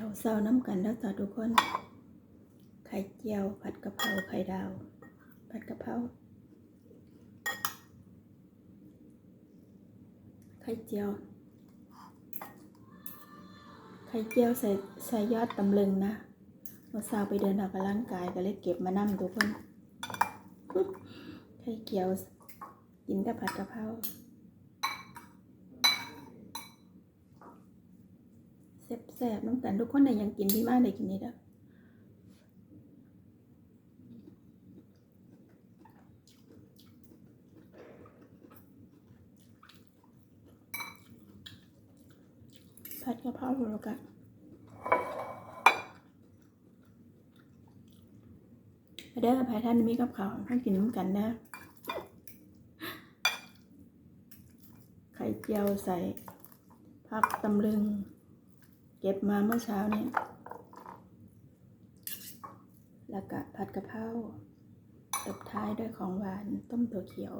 ข้าวเช้าน้ำกันแล้วจ้ะทุกคน ไข่เจียว ผัดกะเพราไข่ดาว ผัดกะเพราไข่เจียว ไข่เจียวใส่ใส่ยอดตำลึงนะเมื่อเช้าไปเดินออกกำลังกายก็เลยเก็บมานั่ทุกคน ไข่เจียวกินกับผัดกะเพรา แซ่บๆน้ำกันทุกคนได้ยังกินพี่มากได้กินนี่แล้วผัดกะเพราแล้วกันเด้อพายท่านมีกับข้าวท่านกินน้ำกันนะไข่เจียวใส่ผักตำลึง ก็บมาเมื่อเช้านี้แล้วก็ผัดกะเพราตบท้ายด้วยของหวานต้มตัวเขียว